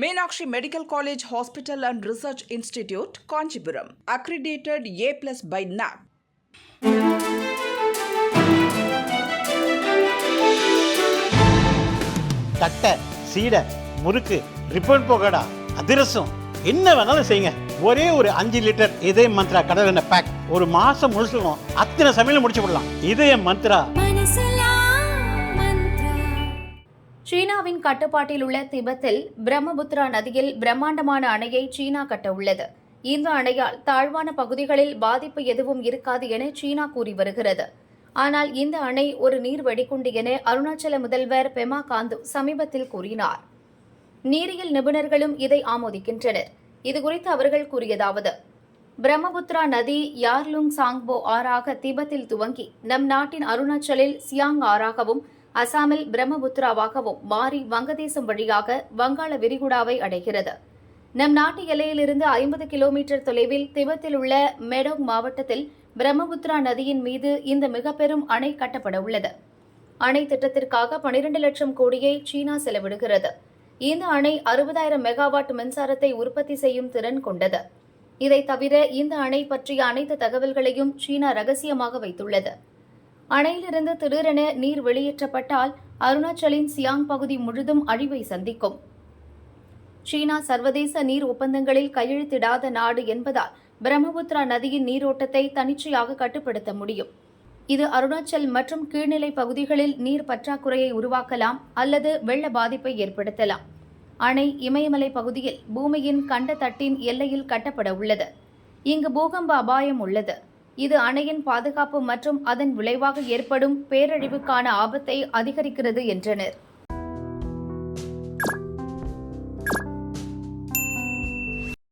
Meenakshi medical college hospital and research institute Kanchipuram. Accredited A plus by NAAC தட்டை சீடை முறுக்கு ribbon போகடா அதிரசம் என்ன வேணாலும் செய்யுங்க. ஒரே ஒரு அஞ்சு லிட்டர் இதய மந்த்ரா கடல் எண்ணெய் பேக் ஒரு மாசம் முழுசுக்கும் அத்தனை சமையல் முடிச்சு விடலாம். இதய மந்த்ரா. சீனாவின் கட்டுப்பாட்டில் உள்ள திபெத்தில் பிரம்மபுத்திரா நதியில் பிரம்மாண்டமான அணையை சீனா கட்ட உள்ளது இந்த அணையால் தாழ்வான பகுதிகளில் பாதிப்பு எதுவும் இருக்காது என சீனா கூறி வருகிறது. ஆனால் இந்த அணை ஒரு நீர் வெடிகுண்டு என அருணாச்சல முதல்வர் பெமா காந்து சமீபத்தில் கூறினார். நீரியல் நிபுணர்களும் இதை ஆமோதிக்கின்றனர். இதுகுறித்து அவர்கள் கூறியதாவது பிரம்மபுத்திரா நதி யார்லுங் சாங்போ ஆறாக திபெத்தில் துவங்கி நம் நாட்டின் அருணாச்சலில் சியாங் ஆறாகவும் அசாமில் பிரம்மபுத்திராவாகவும் மாறி வங்கதேசம் வழியாக வங்காள விரிகுடாவை அடைகிறது. நம் நாட்டு எல்லையிலிருந்து ஐம்பது கிலோமீட்டர் தொலைவில் திபெத்தில் உள்ள மெடோங் மாவட்டத்தில் பிரம்மபுத்திரா நதியின் மீது இந்த மிக பெரும் அணை கட்டப்பட உள்ளது. அணை திட்டத்திற்காக பனிரெண்டு லட்சம் கோடியை சீனா செலவிடுகிறது. இந்த அணை அறுபதாயிரம் மெகாவாட் மின்சாரத்தை உற்பத்தி செய்யும் திறன் கொண்டது. இதை தவிர இந்த அணை பற்றிய அனைத்து தகவல்களையும் சீனா ரகசியமாக வைத்துள்ளது. அணையிலிருந்து திடீரென நீர் வெளியேற்றப்பட்டால் அருணாச்சலின் சியாங் பகுதி முழுதும் அழிவை சந்திக்கும். சீனா சர்வதேச நீர் ஒப்பந்தங்களில் கையெழுத்திடாத நாடு என்பதால் பிரம்மபுத்திரா நதியின் நீரோட்டத்தை தனிச்சையாக கட்டுப்படுத்த முடியும். இது அருணாச்சல் மற்றும் கீழ்நிலை பகுதிகளில் நீர் பற்றாக்குறையை உருவாக்கலாம் அல்லது வெள்ள பாதிப்பை ஏற்படுத்தலாம். அணை இமயமலை பகுதியில் பூமியின் கண்ட தட்டின் எல்லையில் கட்டப்பட உள்ளது. இங்கு பூகம்ப அபாயம் உள்ளது. இது அணையின் பாதுகாப்பு மற்றும் அதன் விளைவாக ஏற்படும் பேரழிவுக்கான ஆபத்தை அதிகரிக்கிறது என்றனர்.